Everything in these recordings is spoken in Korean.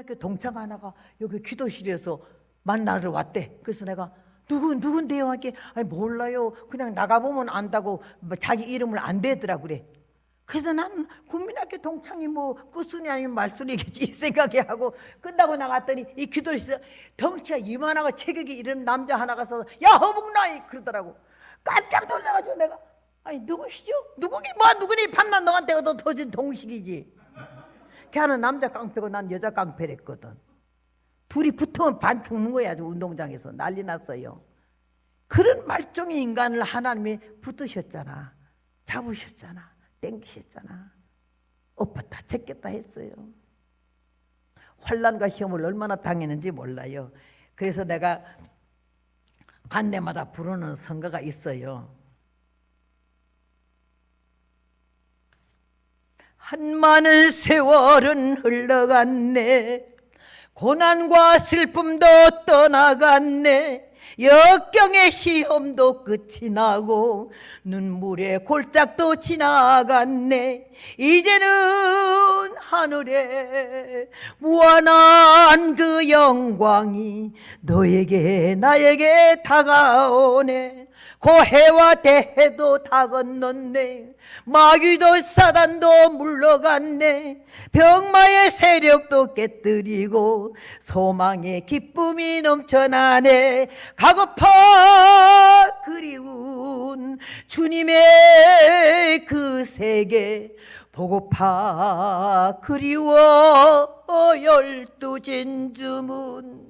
국민학교 동창 하나가 여기 기도실에서 만나러 왔대. 그래서 내가 누구 누군데요? 하게 아니 몰라요. 그냥 나가 보면 안다고 뭐 자기 이름을 안 대더라 그래. 그래서 난 국민학교 동창이 뭐 끝순이 아니면 말순이겠지 이 생각이 하고 끝나고 나갔더니 이 기도실에서 덩치가 이만하고 체격이 이런 남자 하나 가 서서 야 허북나이 그러더라고 깜짝 놀라가지고 내가 아니 누구시죠? 누구긴 뭐 누구니 밤낮 너한테 얻어 터진 동식이지 걔는 남자 깡패고 난 여자 깡패랬거든. 둘이 붙으면 반 죽는 거야 아주 운동장에서. 난리 났어요. 그런 말종의 인간을 하나님이 붙으셨잖아. 잡으셨잖아. 땡기셨잖아. 엎었다 제꼈다 했어요. 환란과 시험을 얼마나 당했는지 몰라요. 그래서 내가 간 데마다 부르는 선거가 있어요 한 많은 세월은 흘러갔네. 고난과 슬픔도 떠나갔네 역경의 시험도 끝이 나고 눈물의 골짝도 지나갔네. 이제는 하늘에 무한한 그 영광이 너에게 나에게 다가오네. 고해와 대해도 다 건넜네. 마귀도 사단도 물러갔네. 병마의 세력도 깨뜨리고 소망의 기쁨이 넘쳐나네 가고파 그리운 주님의 그 세계 보고파 그리워 열두 진주문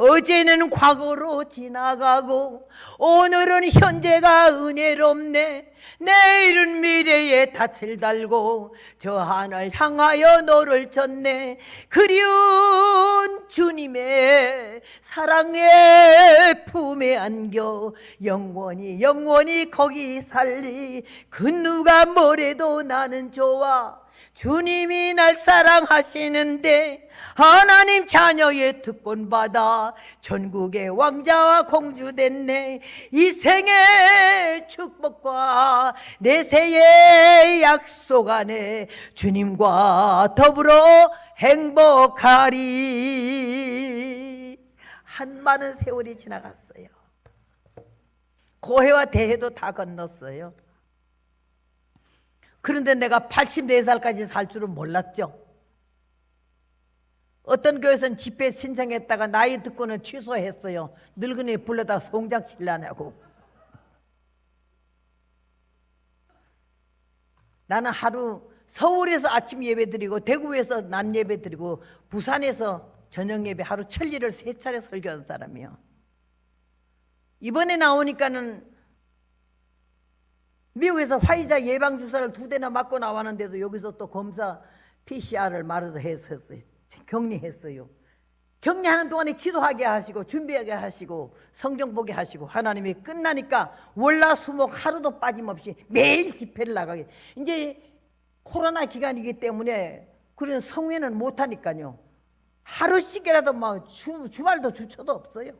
어제는 과거로 지나가고 오늘은 현재가 은혜롭네. 내일은 미래에 닻을 달고 저 하늘 향하여 너를 쳤네. 그리운 주님의 사랑의 품에 안겨 영원히 영원히 거기 살리. 그 누가 뭐래도 나는 좋아. 주님이 날 사랑하시는데 하나님 자녀의 특권받아 전국의 왕자와 공주 됐네. 이 생의 축복과 내세의 약속 안에 주님과 더불어 행복하리. 한 많은 세월이 지나갔어요. 고해와 대해도 다 건넜어요. 그런데 내가 84살까지 살 줄은 몰랐죠. 어떤 교회에서는 집회 신청했다가 나이 듣고는 취소했어요. 늙은이 불러다 송장 칠라냐고. 나는 하루 서울에서 아침 예배 드리고 대구에서 낮 예배 드리고 부산에서 저녁 예배 하루 천리를 세 차례 설교한 사람이요. 이번에 나오니까는 미국에서 화이자 예방 주사를 두 대나 맞고 나왔는데도 여기서 또 검사 PCR을 말아서 했었어요. 격리했어요. 격리하는 동안에 기도하게 하시고 준비하게 하시고 성경 보게 하시고 하나님이 끝나니까 월화수목 하루도 빠짐없이 매일 집회를 나가게. 이제 코로나 기간이기 때문에 그런 성회는 못 하니까요. 하루씩이라도 막 주, 주말도 주초도 없어요.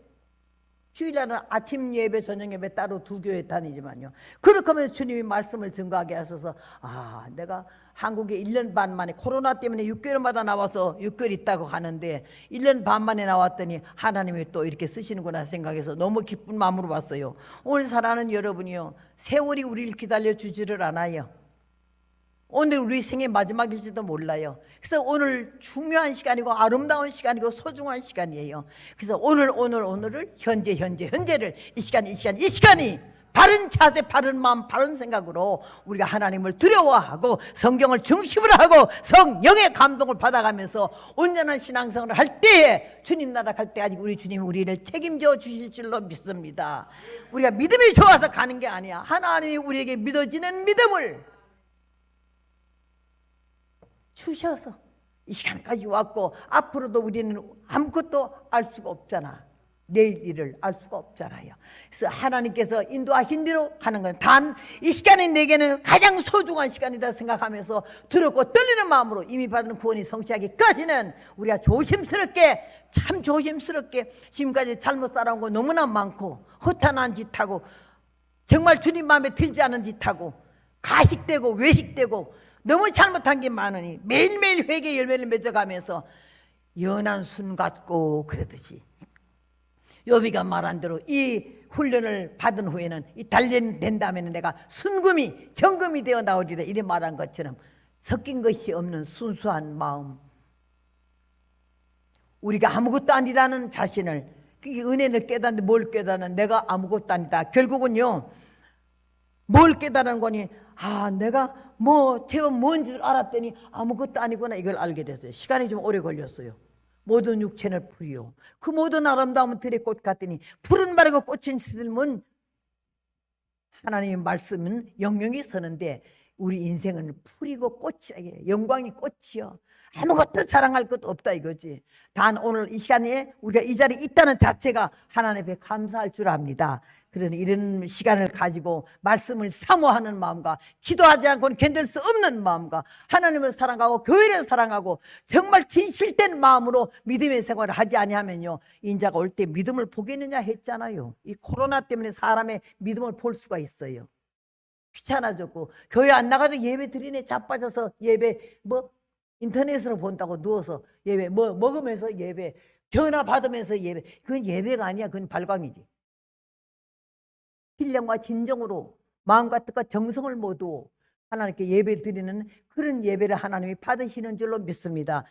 주일날은 아침 예배, 저녁 예배 따로 두 교회 다니지만요. 그렇게 하면 주님이 말씀을 증거하게 하셔서 아, 내가 한국에 1년 반 만에 코로나 때문에 6개월마다 나와서 6개월 있다고 하는데 1년 반 만에 나왔더니 하나님이 또 이렇게 쓰시는구나 생각해서 너무 기쁜 마음으로 왔어요. 오늘 사랑하는 여러분이요. 세월이 우리를 기다려 주지를 않아요. 오늘 우리 생의 마지막일지도 몰라요. 그래서 오늘 중요한 시간이고 아름다운 시간이고 소중한 시간이에요. 그래서 오늘 오늘 오늘을 현재 현재 현재를 이 시간 이 시간 이 시간이 바른 자세, 바른 마음, 바른 생각으로 우리가 하나님을 두려워하고 성경을 중심으로 하고 성령의 감동을 받아가면서 온전한 신앙생활을 할 때에 주님 나라 갈 때까지 우리 주님이 우리를 책임져 주실 줄로 믿습니다. 우리가 믿음이 좋아서 가는 게 아니야. 하나님이 우리에게 믿어지는 믿음을 주셔서 이 시간까지 왔고 앞으로도 우리는 아무것도 알 수가 없잖아. 내일 일을 알 수가 없잖아요. 그래서 하나님께서 인도하신 대로 하는 건 단 이 시간이 내게는 가장 소중한 시간이다 생각하면서 두렵고 떨리는 마음으로 이미 받은 구원이 성취하기까지는 우리가 조심스럽게 참 조심스럽게 지금까지 잘못 살아온 거 너무나 많고 허탄한 짓하고 정말 주님 마음에 들지 않은 짓하고 가식되고 외식되고 너무 잘못한 게 많으니 매일매일 회개 열매를 맺어가면서 연한 순 같고 그러듯이. 요비가 말한 대로 이 훈련을 받은 후에는 이 단련된 다음에는 내가 순금이 정금이 되어 나오리라 이래 말한 것처럼 섞인 것이 없는 순수한 마음. 우리가 아무것도 아니라는 자신을 은혜를 깨닫는데 뭘 깨닫는 내가 아무것도 아니다. 결국은요 뭘 깨달은 거니? 아 내가 뭐 제법 뭔줄 알았더니 아무것도 아니구나 이걸 알게 됐어요. 시간이 좀 오래 걸렸어요. 모든 육체는 풀이요. 그 모든 아름다움은 들의 꽃 같더니 푸른 마르고 꽃은 시들면 하나님의 말씀은 영영이 서는데 우리 인생은 풀이고 꽃이야. 영광이 꽃이요. 아무것도 자랑할 것도 없다 이거지. 단 오늘 이 시간에 우리가 이 자리에 있다는 자체가 하나님 앞에 감사할 줄 압니다 그러니 이런 시간을 가지고 말씀을 사모하는 마음과 기도하지 않고는 견딜 수 없는 마음과 하나님을 사랑하고 교회를 사랑하고 정말 진실된 마음으로 믿음의 생활을 하지 아니하면요 인자가 올 때 믿음을 보겠느냐 했잖아요. 이 코로나 때문에 사람의 믿음을 볼 수가 있어요. 귀찮아졌고 교회 안 나가도 예배 드리네 자빠져서 예배 뭐 인터넷으로 본다고 누워서 예배 뭐 먹으면서 예배 전화 받으면서 예배. 그건 예배가 아니야. 그건 발광이지 신령과 진정으로 마음과 뜻과 정성을 모두 하나님께 예배 드리는 그런 예배를 하나님이 받으시는 줄로 믿습니다.